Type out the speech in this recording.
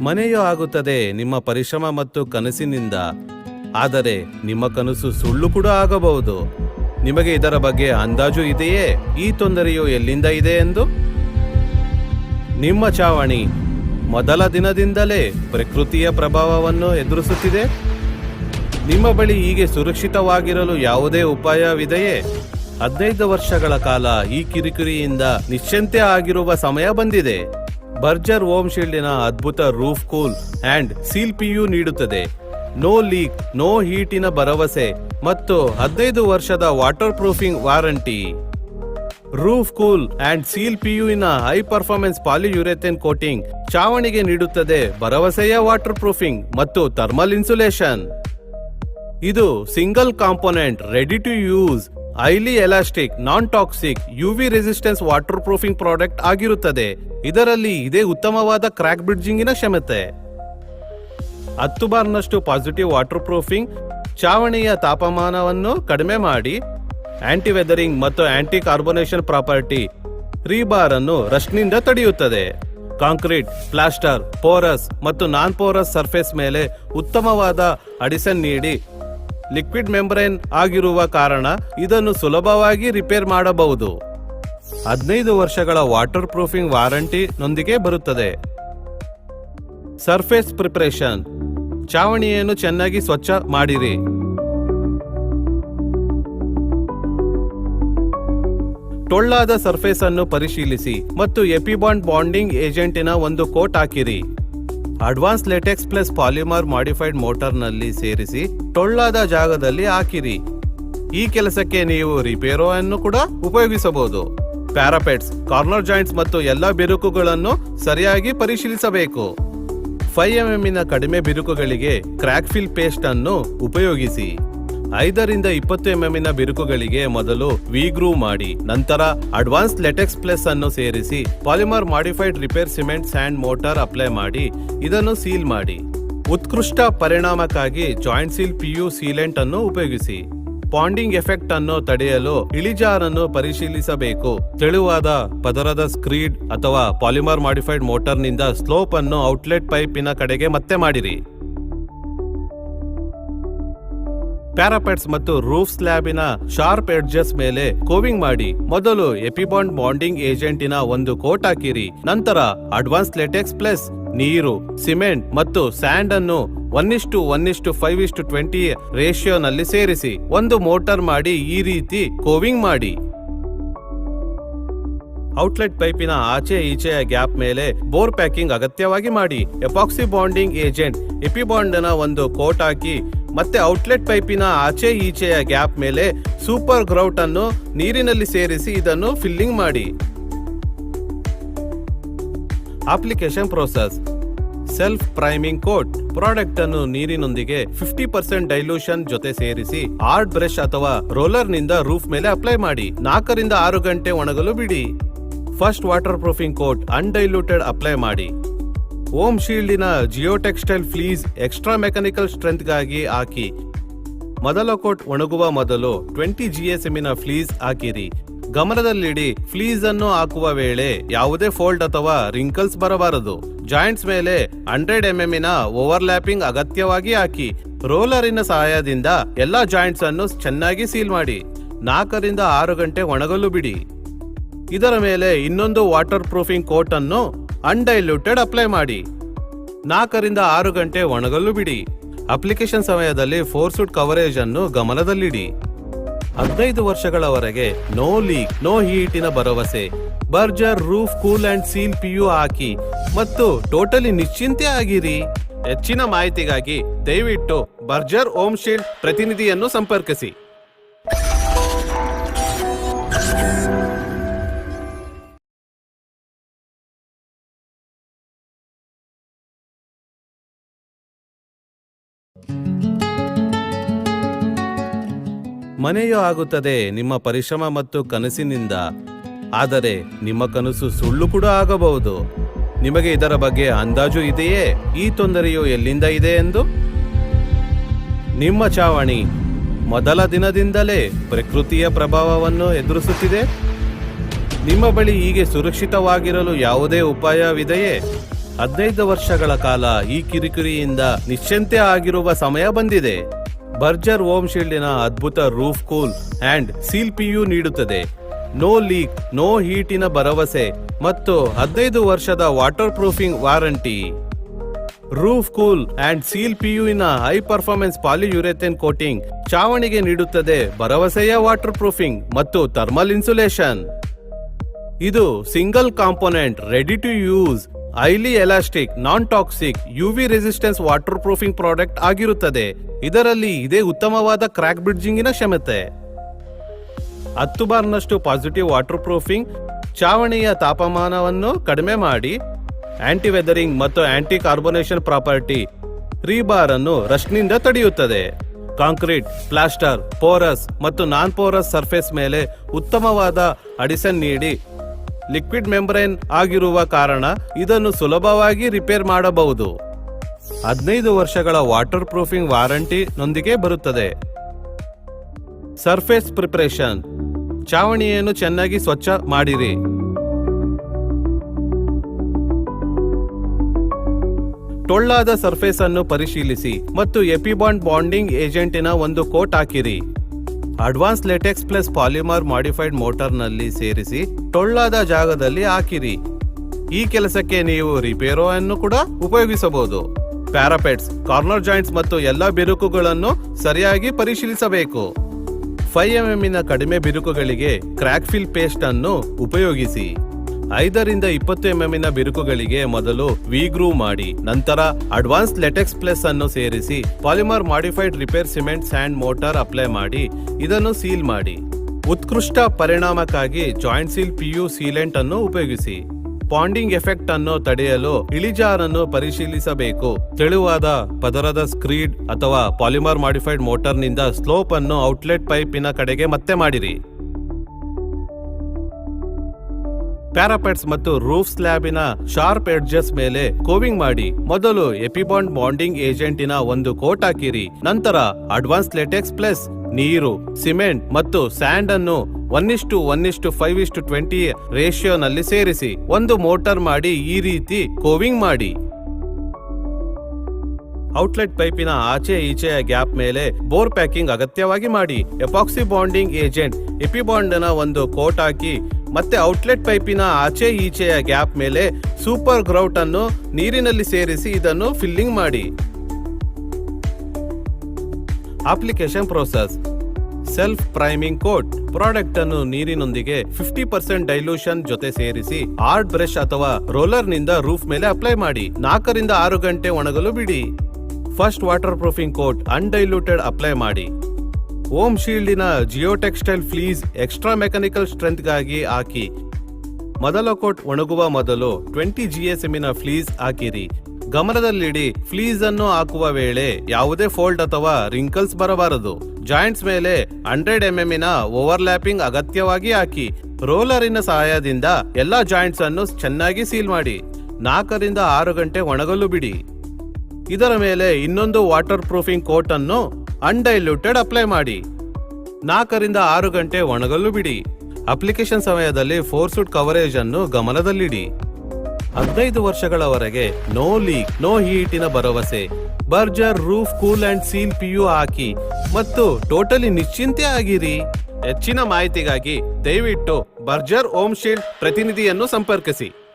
ಮನೆಯೂ ಆಗುತ್ತದೆ ನಿಮ್ಮ ಪರಿಶ್ರಮ ಮತ್ತು ಕನಸಿನಿಂದ. ಆದರೆ ನಿಮ್ಮ ಕನಸು ಸುಳ್ಳು ಕೂಡ ಆಗಬಹುದು. ನಿಮಗೆ ಇದರ ಬಗ್ಗೆ ಅಂದಾಜು ಇದೆಯೇ? ಈ ತೊಂದರೆಯು ಎಲ್ಲಿಂದ ಇದೆ ಎಂದು? ನಿಮ್ಮ ಚಾವಣಿ ಮೊದಲ ದಿನದಿಂದಲೇ ಪ್ರಕೃತಿಯ ಪ್ರಭಾವವನ್ನು ಎದುರಿಸುತ್ತಿದೆ. ನಿಮ್ಮ ಬಳಿ ಹೀಗೆ ಸುರಕ್ಷಿತವಾಗಿರಲು ಯಾವುದೇ ಉಪಾಯವಿದೆಯೇ? ಹದಿನೈದು ವರ್ಷಗಳ ಕಾಲ ಈ ಕಿರಿಕಿರಿಯಿಂದ ನಿಶ್ಚಿಂತೆ ಆಗಿರುವ ಸಮಯ ಬಂದಿದೆ. ಬರ್ಜರ್ ಓಮ್ ಶೀಲ್ಡಿನ ಅದ್ಭುತ roof cool and seal PU ನೀಡುತ್ತದೆ. ನೋ ಲೀಕ್, ನೋ ಹೀಟಿನ ಭರವಸೆ ಮತ್ತು ಹದಿನೈದು ವರ್ಷದ waterproofing warranty. Roof cool and seal ಪಿಯುನ high performance polyurethane coating ಚಾವಣಿಗೆ ನೀಡುತ್ತದೆ ಭರವಸೆಯ ವಾಟರ್ ಪ್ರೂಫಿಂಗ್ ಮತ್ತು ಥರ್ಮಲ್ ಇನ್ಸುಲೇಷನ್. ಇದು single component, ready to use highly elastic non toxic UV resistance waterproofing product ಆಗಿರುತ್ತದೆ. ಇದರಲ್ಲಿ ಇದೇ ಉತ್ತಮವಾದ ಕ್ರ್ಯಾಕ್ ಬ್ರಿಡ್ಜಿಂಗಿನ ಕ್ಷಮತೆ. ಹತ್ತು ಬಾರ್ನಷ್ಟು ಪಾಸಿಟಿವ್ ವಾಟರ್ ಪ್ರೂಫಿಂಗ್ ಚಾವಣಿಯ ತಾಪಮಾನವನ್ನು ಕಡಿಮೆ ಮಾಡಿ ಆಂಟಿ ವೆದರಿಂಗ್ ಮತ್ತು ಆಂಟಿ ಕಾರ್ಬೊನೇಷನ್ ಪ್ರಾಪರ್ಟಿ ರೀಬಾರ್ ಅನ್ನು ರಶ್ನಿಂದ ತಡೆಯುತ್ತದೆ. ಕಾಂಕ್ರೀಟ್, ಪ್ಲಾಸ್ಟರ್, ಪೋರಸ್ ಮತ್ತು ನಾನ್ ಪೋರಸ್ ಸರ್ಫೇಸ್ ಮೇಲೆ ಉತ್ತಮವಾದ ಅಡಿಸನ್ ನೀಡಿ ಲಿಕ್ವಿಡ್ ಮೆಂಬ್ರೇನ್ ಆಗಿರುವ ಕಾರಣ ಇದನ್ನು ಸುಲಭವಾಗಿ ರಿಪೇರ್ ಮಾಡಬಹುದು. ಹದಿನೈದು ವರ್ಷಗಳ ವಾಟರ್ ಪ್ರೂಫಿಂಗ್ ವಾರಂಟಿ ನೊಂದಿಗೆ ಬರುತ್ತದೆ. Surface preparation. ಚಾವಣಿಯನ್ನು ಚೆನ್ನಾಗಿ ಸ್ವಚ್ಛ ಮಾಡಿರಿ. ಟೊಳ್ಳಾದ ಸರ್ಫೇಸ್ ಅನ್ನು ಪರಿಶೀಲಿಸಿ ಮತ್ತು ಎಪಿಬಾಂಡ್ ಬಾಂಡಿಂಗ್ ಏಜೆಂಟಿನ ಒಂದು ಕೋಟ್ ಹಾಕಿರಿ. Advance latex plus polymer modified ಮೋಟಾರ್ನಲ್ಲಿ ಸೇರಿಸಿ ಟೊಳ್ಳಾದ ಜಾಗದಲ್ಲಿ ಹಾಕಿರಿ. ಈ ಕೆಲಸಕ್ಕೆ ನೀವು ರಿಪೇರೋ ಅನ್ನು ಕೂಡ ಉಪಯೋಗಿಸಬಹುದು. ಪ್ಯಾರಾಪೆಟ್ಸ್, ಕಾರ್ನರ್ ಜಾಯಿಂಟ್ಸ್ ಮತ್ತು ಎಲ್ಲಾ ಬಿರುಕುಗಳನ್ನು ಸರಿಯಾಗಿ ಪರಿಶೀಲಿಸಬೇಕು. ಫೈವ್ ಎಂಎಂನ ಕಡಿಮೆ ಬಿರುಕುಗಳಿಗೆ ಕ್ರ್ಯಾಕ್ ಫಿಲ್ ಪೇಸ್ಟ್ ಅನ್ನು ಉಪಯೋಗಿಸಿ. ಐದರಿಂದ ಇಪ್ಪತ್ತು ಎಂಎಂನ ಬಿರುಕುಗಳಿಗೆ ಮೊದಲು ವಿಗ್ರೂ ಮಾಡಿ, ನಂತರ ಅಡ್ವಾನ್ಸ್ ಲೆಟೆಕ್ಸ್ ಪ್ಲಸ್ ಅನ್ನು ಸೇರಿಸಿ polymer modified repair cement sand mortar apply ಮಾಡಿ, ಇದನ್ನು ಸೀಲ್ ಮಾಡಿ. ಉತ್ಕೃಷ್ಟ ಪರಿಣಾಮಕ್ಕಾಗಿ ಜಾಯಿಂಟ್ ಸೀಲ್ ಪಿಯು ಸೀಲೆಂಟ್ ಅನ್ನು ಉಪಯೋಗಿಸಿ. ಪಾಂಡಿಂಗ್ ಎಫೆಕ್ಟ್ ಅನ್ನು ತಡೆಯಲು ಇಳಿಜಾರನ್ನು ಪರಿಶೀಲಿಸಬೇಕು. ತೆಳುವಾದ ಪದರದ ಸ್ಕ್ರೀಡ್ ಅಥವಾ ಪಾಲಿಮರ್ ಮಾಡಿಫೈಡ್ ಮೋಟರ್ನಿಂದ ಸ್ಲೋಪ್ ಅನ್ನು ಔಟ್ಲೆಟ್ ಪೈಪಿನ ಕಡೆಗೆ ಮತ್ತೆ ಮಾಡಿರಿ. ಪ್ಯಾರಾಪೆಟ್ಸ್ ಮತ್ತು ರೂಫ್ ಸ್ಲ್ಯಾಬಿನ ಶಾರ್ಪ್ ಎಡ್ಜಸ್ ಮೇಲೆ ಕೋವಿಂಗ್ ಮಾಡಿ. ಮೊದಲು ಎಪಿಬಾಂಡ್ ಬಾಂಡಿಂಗ್ ಏಜೆಂಟಿನ ಒಂದು ಕೋಟ್ ಹಾಕಿರಿ. ನಂತರ ಅಡ್ವಾನ್ಸ್ ಲೆಟೆಕ್ಸ್ ಪ್ಲಸ್ ನೀರು, ಸಿಮೆಂಟ್ ಮತ್ತು ಸ್ಯಾಂಡ್ ಅನ್ನು ಒನ್ನಿಷ್ಟು ಒನ್ನಿಷ್ಟು ಫೈವ್ ಇಷ್ಟು ಟ್ವೆಂಟಿ ರೇಷಿಯೋನಲ್ಲಿ ಸೇರಿಸಿ. ಒಂದು ಮೋಟರ್ ಮಾಡಿ ಈ ರೀತಿ ಕೋವಿಂಗ್ ಮಾಡಿ. ಔಟ್ಲೆಟ್ ಪೈಪಿನ ಆಚೆ ಈಚೆಯ ಗ್ಯಾಪ್ ಮೇಲೆ ಬೋರ್ ಪ್ಯಾಕಿಂಗ್ ಅಗತ್ಯವಾಗಿ ಮಾಡಿ. ಎಪಾಕ್ಸಿ ಬಾಂಡಿಂಗ್ ಏಜೆಂಟ್ ಎಪಿಬಾಂಡ್ನ ಒಂದು ಕೋಟ್ ಹಾಕಿ, ಮತ್ತೆ ಔಟ್ಲೆಟ್ ಪೈಪಿನ ಆಚೆ ಈಚೆಯ ಗ್ಯಾಪ್ ಮೇಲೆ ಸೂಪರ್ ಗ್ರೌಟ್ ಅನ್ನು ನೀರಿನಲ್ಲಿ ಸೇರಿಸಿ ಇದನ್ನು ಫಿಲ್ಲಿಂಗ್ ಮಾಡಿ. Application process. Self priming coat. Product ಅನ್ನು ನೀರಿನೊಂದಿಗೆ ಫಿಫ್ಟಿ ಪರ್ಸೆಂಟ್ ಡೈಲ್ಯೂಷನ್ ಜೊತೆ ಸೇರಿಸಿ, ಹಾರ್ಡ್ ಬ್ರಷ್ ಅಥವಾ ರೋಲರ್ನಿಂದ ರೂಫ್ ಮೇಲೆ ಅಪ್ಲೈ ಮಾಡಿ. ನಾಲ್ಕರಿಂದ ಆರು ಗಂಟೆ ಒಣಗಲು ಬಿಡಿ. First waterproofing coat undiluted apply ಮಾಡಿ. ಓಮ್ ಶೀಲ್ಡಿನ ಜಿಯೋಟೆಕ್ಸ್ಟೈಲ್ ಫ್ಲೀಸ್ ಎಕ್ಸ್ಟ್ರಾ ಮೆಕ್ಯಾನಿಕಲ್ ಸ್ಟ್ರೆಂತ್ಗಾಗಿ ಹಾಕಿ. ಮೊದಲ ಕೋಟ್ ಒಣಗುವ ಮೊದಲು ಟ್ವೆಂಟಿ ಜಿ ಜಿಎಸ್ಎಮ್ಮಿನ ಫ್ಲೀಸ್ ಹಾಕಿರಿ. ಗಮನದಲ್ಲಿಡಿ, ಫ್ಲೀಸ್ ಅನ್ನು ಹಾಕುವ ವೇಳೆ ಯಾವುದೇ ಫೋಲ್ಡ್ ಅಥವಾ ರಿಂಕಲ್ಸ್ ಬರಬಾರದು. ಜಾಯಿಂಟ್ಸ್ ಮೇಲೆ ಹಂಡ್ರೆಡ್ ಎಂಎಂನ ಓವರ್ಲ್ಯಾಪಿಂಗ್ ಅಗತ್ಯವಾಗಿ ಹಾಕಿ. ರೋಲರಿನ ಸಹಾಯದಿಂದ ಎಲ್ಲಾ ಜಾಯಿಂಟ್ಸ್ ಅನ್ನು ಚೆನ್ನಾಗಿ ಸೀಲ್ ಮಾಡಿ. ನಾಲ್ಕರಿಂದ ಆರು ಗಂಟೆ ಒಣಗಲು ಬಿಡಿ. ಇದರ ಮೇಲೆ ಇನ್ನೊಂದು ವಾಟರ್ ಪ್ರೂಫಿಂಗ್ ಕೋಟ್ ಅನ್ನು ಅನ್ಡೈಲ್ಯೂಟೆಡ್ ಅಪ್ಲೈ ಮಾಡಿ. ನಾಲ್ಕರಿಂದ ಆರು ಗಂಟೆ ಒಣಗಲು ಬಿಡಿ. ಅಪ್ಲಿಕೇಶನ್ ಸಮಯದಲ್ಲಿ ಫೋರ್ ಸೂಟ್ ಕವರೇಜ್ ಅನ್ನು ಗಮನದಲ್ಲಿಡಿ. ಹದಿನೈದು ವರ್ಷಗಳವರೆಗೆ ನೋ ಲೀಕ್, ನೋ ಹೀಟಿನ ಭರವಸೆ. Berger, roof, cool and seal PU ಹಾಕಿ ಮತ್ತು ಟೋಟಲಿ ನಿಶ್ಚಿಂತೆ ಆಗಿರಿ. ಹೆಚ್ಚಿನ ಮಾಹಿತಿಗಾಗಿ ದಯವಿಟ್ಟು ಬರ್ಜರ್ ಓಮ್ ಶೀಲ್ಡ್ ಪ್ರತಿನಿಧಿಯನ್ನು ಸಂಪರ್ಕಿಸಿ. ಮನೆಯೂ ಆಗುತ್ತದೆ ನಿಮ್ಮ ಪರಿಶ್ರಮ ಮತ್ತು ಕನಸಿನಿಂದ. ಆದರೆ ನಿಮ್ಮ ಕನಸು ಸುಳ್ಳು ಕೂಡ ಆಗಬಹುದು. ನಿಮಗೆ ಇದರ ಬಗ್ಗೆ ಅಂದಾಜು ಇದೆಯೇ? ಈ ತೊಂದರೆಯು ಎಲ್ಲಿಂದ ಇದೆ ಎಂದು? ನಿಮ್ಮ ಚಾವಣಿ ಮೊದಲ ದಿನದಿಂದಲೇ ಪ್ರಕೃತಿಯ ಪ್ರಭಾವವನ್ನು ಎದುರಿಸುತ್ತಿದೆ. ನಿಮ್ಮ ಬಳಿ ಹೀಗೆ ಸುರಕ್ಷಿತವಾಗಿರಲು ಯಾವುದೇ ಉಪಾಯವಿದೆಯೇ? ಹದಿನೈದು ವರ್ಷಗಳ ಕಾಲ ಈ ಕಿರಿಕಿರಿಯಿಂದ ನಿಶ್ಚಿಂತೆ ಆಗಿರುವ ಸಮಯ ಬಂದಿದೆ. ಬರ್ಜರ್ ಓಮ್ ಶೀಲ್ಡಿನ ಅದ್ಭುತ roof cool and seal PU ನೀಡುತ್ತದೆ. ನೋ ಲೀಕ್, ನೋ ಹೀಟಿನ ಭರವಸೆ ಮತ್ತು ಹದಿನೈದು ವರ್ಷದ waterproofing warranty. Roof cool and seal ಪಿಯುನ high performance polyurethane coating ಚಾವಣಿಗೆ ನೀಡುತ್ತದೆ ಭರವಸೆಯ ವಾಟರ್ ಪ್ರೂಫಿಂಗ್ ಮತ್ತು ಥರ್ಮಲ್ ಇನ್ಸುಲೇಷನ್. ಇದು single component ready to use highly elastic non toxic UV resistance waterproofing product ಆಗಿರುತ್ತದೆ. ಇದರಲ್ಲಿ ಇದೇ ಉತ್ತಮವಾದ ಕ್ರ್ಯಾಕ್ ಬ್ರಿಡ್ಜಿಂಗಿನ ಕ್ಷಮತೆ. ಹತ್ತು ಬಾರ್ನಷ್ಟು ಪಾಸಿಟಿವ್ ವಾಟರ್ ಪ್ರೂಫಿಂಗ್ ಚಾವಣಿಯ ತಾಪಮಾನವನ್ನು ಕಡಿಮೆ ಮಾಡಿ ಆಂಟಿ ವೆದರಿಂಗ್ ಮತ್ತು ಆಂಟಿ ಕಾರ್ಬೊನೇಷನ್ ಪ್ರಾಪರ್ಟಿ ರೀಬಾರ್ ಅನ್ನು ರಶ್ನಿಂದ ತಡೆಯುತ್ತದೆ. ಕಾಂಕ್ರೀಟ್, ಪ್ಲಾಸ್ಟರ್, ಪೋರಸ್ ಮತ್ತು ನಾನ್ ಪೋರಸ್ ಸರ್ಫೇಸ್ ಮೇಲೆ ಉತ್ತಮವಾದ ಅಡಿಸನ್ ನೀಡಿ ಲಿಕ್ವಿಡ್ ಮೆಂಬ್ರೇನ್ ಆಗಿರುವ ಕಾರಣ ಇದನ್ನು ಸುಲಭವಾಗಿ ರಿಪೇರ್ ಮಾಡಬಹುದು. ಹದಿನೈದು ವರ್ಷಗಳ ವಾಟರ್ ಪ್ರೂಫಿಂಗ್ ವಾರಂಟಿ ನೊಂದಿಗೆ ಬರುತ್ತದೆ. Surface preparation. ಚಾವಣಿಯನ್ನು ಚೆನ್ನಾಗಿ ಸ್ವಚ್ಛ ಮಾಡಿರಿ. ಟೊಳ್ಳಾದ ಸರ್ಫೇಸ್ ಅನ್ನು ಪರಿಶೀಲಿಸಿ ಮತ್ತು ಎಪಿಬಾಂಡ್ ಬಾಂಡಿಂಗ್ ಏಜೆಂಟಿನ ಒಂದು ಕೋಟ್ ಹಾಕಿರಿ. Advance latex plus polymer modified ಮೋಟರ್ನಲ್ಲಿ ಸೇರಿಸಿ ಟೊಳ್ಳಾದ ಜಾಗದಲ್ಲಿ ಹಾಕಿರಿ. ಈ ಕೆಲಸಕ್ಕೆ ನೀವು ರಿಪೇರೋ ಅನ್ನು ಕೂಡ ಉಪಯೋಗಿಸಬಹುದು. ಪ್ಯಾರಾಪೆಟ್ಸ್, ಕಾರ್ನರ್ ಜಾಯಿಂಟ್ಸ್ ಮತ್ತು ಎಲ್ಲ ಬಿರುಕುಗಳನ್ನು ಸರಿಯಾಗಿ ಪರಿಶೀಲಿಸಬೇಕು. ಫೈವ್ ಎಂಎಂನ ಕಡಿಮೆ ಬಿರುಕುಗಳಿಗೆ ಕ್ರ್ಯಾಕ್ ಫಿಲ್ ಪೇಸ್ಟ್ ಅನ್ನು ಉಪಯೋಗಿಸಿ. ಐದರಿಂದ ಇಪ್ಪತ್ತು ಎಂಎಂನ ಬಿರುಕುಗಳಿಗೆ ಮೊದಲು ವಿಗ್ರೂ ಮಾಡಿ, ನಂತರ ಅಡ್ವಾನ್ಸ್ ಲೆಟೆಕ್ಸ್ ಪ್ಲಸ್ ಅನ್ನು ಸೇರಿಸಿ polymer modified repair cement sand mortar apply ಮಾಡಿ, ಇದನ್ನು ಸೀಲ್ ಮಾಡಿ. ಉತ್ಕೃಷ್ಟ ಪರಿಣಾಮಕ್ಕಾಗಿ ಜಾಯಿಂಟ್ ಸೀಲ್ ಪಿಯು ಸೀಲೆಂಟ್ ಅನ್ನು ಉಪಯೋಗಿಸಿ. ಪಾಂಡಿಂಗ್ ಎಫೆಕ್ಟ್ ಅನ್ನು ತಡೆಯಲು ಇಳಿಜಾರನ್ನು ಪರಿಶೀಲಿಸಬೇಕು. ತೆಳುವಾದ ಪದರದ ಸ್ಕ್ರೀಡ್ ಅಥವಾ ಪಾಲಿಮರ್ ಮಾಡಿಫೈಡ್ ಮೋಟಾರ್ನಿಂದ ಸ್ಲೋಪ್ ಅನ್ನು ಔಟ್ಲೆಟ್ ಪೈಪಿನ ಕಡೆಗೆ ಮತ್ತೆ ಮಾಡಿರಿ. ಪ್ಯಾರಾಪೆಟ್ಸ್ ಮತ್ತು ರೂಫ್ ಸ್ಲ್ಯಾಬಿನ ಶಾರ್ಪ್ ಎಡ್ಜಸ್ ಮೇಲೆ ಕೋವಿಂಗ್ ಮಾಡಿ. ಮೊದಲು ಎಪಿಬಾಂಡ್ ಬಾಂಡಿಂಗ್ ಏಜೆಂಟಿನ ಒಂದು ಕೋಟ್ ಹಾಕಿರಿ. ನಂತರ ಅಡ್ವಾನ್ಸ್ ಲೆಟೆಕ್ಸ್ ಪ್ಲಸ್ ನೀರು, ಸಿಮೆಂಟ್ ಮತ್ತು ಸ್ಯಾಂಡ್ ಅನ್ನು ಒನ್ನಿಷ್ಟು ಒನ್ನಿಷ್ಟು ಫೈವ್ ಇಷ್ಟು ಟ್ವೆಂಟಿ ರೇಷಿಯೋನಲ್ಲಿ ಸೇರಿಸಿ ಒಂದು ಮೋಟರ್ ಮಾಡಿ ಈ ರೀತಿ ಕೋವಿಂಗ್ ಮಾಡಿ. ಔಟ್ಲೆಟ್ ಪೈಪಿನ ಆಚೆ ಈಚೆಯ ಗ್ಯಾಪ್ ಮೇಲೆ ಬೋರ್ ಪ್ಯಾಕಿಂಗ್ ಅಗತ್ಯವಾಗಿ ಮಾಡಿ. ಎಪಾಕ್ಸಿ ಬಾಂಡಿಂಗ್ ಏಜೆಂಟ್ ಎಪಿಬಾಂಡ್ನ ಒಂದು ಕೋಟ್ ಹಾಕಿ ಮತ್ತೆ ಔಟ್ಲೆಟ್ ಪೈಪಿನ ಆಚೆ ಈಚೆಯ ಗ್ಯಾಪ್ ಮೇಲೆ ಸೂಪರ್ ಗ್ರೌಟ್ ಅನ್ನು ನೀರಿನಲ್ಲಿ ಸೇರಿಸಿ ಇದನ್ನು ಫಿಲ್ಲಿಂಗ್ ಮಾಡಿ. Application process. Self priming coat. Product ಅನ್ನು ನೀರಿನೊಂದಿಗೆ ಫಿಫ್ಟಿ ಪರ್ಸೆಂಟ್ ಡೈಲ್ಯೂಷನ್ ಜೊತೆ ಸೇರಿಸಿ ಹಾರ್ಡ್ ಬ್ರಷ್ ಅಥವಾ ರೋಲರ್ನಿಂದ ರೂಫ್ ಮೇಲೆ ಅಪ್ಲೈ ಮಾಡಿ. ನಾಲ್ಕರಿಂದ ಆರು ಗಂಟೆ ಒಣಗಲು ಬಿಡಿ. First waterproofing coat undiluted apply ಮಾಡಿ. ಓಮ್ ಶೀಲ್ಡಿನ geotextile fleece extra mechanical ಸ್ಟ್ರೆಂತ್ಗಾಗಿ ಹಾಕಿ. ಮೊದಲ ಕೋಟ್ ಒಣಗುವ ಮೊದಲು ಟ್ವೆಂಟಿ ಜಿಎಸ್ಎಮ್ಮಿನ ಫ್ಲೀಸ್ ಹಾಕಿರಿ. ಗಮನದಲ್ಲಿಡಿ, ಫ್ಲೀಸ್ ಅನ್ನು ಹಾಕುವ ವೇಳೆ ಯಾವುದೇ ಫೋಲ್ಡ್ ಅಥವಾ ರಿಂಕಲ್ಸ್ ಬರಬಾರದು. ಜಾಯಿಂಟ್ಸ್ ಮೇಲೆ ಹಂಡ್ರೆಡ್ ಎಂಎಂನ ಓವರ್ಲ್ಯಾಪಿಂಗ್ ಅಗತ್ಯವಾಗಿ ಹಾಕಿ. ರೋಲರಿನ ಸಹಾಯದಿಂದ ಎಲ್ಲಾ ಜಾಯಿಂಟ್ಸ್ ಅನ್ನು ಚೆನ್ನಾಗಿ ಸೀಲ್ ಮಾಡಿ. ನಾಲ್ಕರಿಂದ ಆರು ಗಂಟೆ ಒಣಗಲು ಬಿಡಿ. ಇದರ ಮೇಲೆ ಇನ್ನೊಂದು ವಾಟರ್ ಪ್ರೂಫಿಂಗ್ ಕೋಟ್ ಅನ್ನು ಅನ್ಡೈಲ್ಯೂಟೆಡ್ ಅಪ್ಲೈ ಮಾಡಿ. ನಾಲ್ಕರಿಂದ ಆರು ಗಂಟೆ ಒಣಗಲು ಬಿಡಿ. ಅಪ್ಲಿಕೇಶನ್ ಸಮಯದಲ್ಲಿ ಫೋರ್ ಸೂಟ್ ಕವರೇಜ್ ಅನ್ನು ಗಮನದಲ್ಲಿಡಿ. ಹದಿನೈದು ವರ್ಷಗಳವರೆಗೆ ನೋ ಲೀಕ್ ನೋ ಹೀಟಿನ ಭರವಸೆ. Berger roof cool and seal PU ಹಾಕಿ. ಮತ್ತು ಟೋಟಲಿ ನಿಶ್ಚಿಂತೆ ಆಗಿರಿ. ಹೆಚ್ಚಿನ ಮಾಹಿತಿಗಾಗಿ ದಯವಿಟ್ಟು ಬರ್ಜರ್ ಓಮ್ ಶೀಲ್ಡ್ ಪ್ರತಿನಿಧಿಯನ್ನು ಸಂಪರ್ಕಿಸಿ.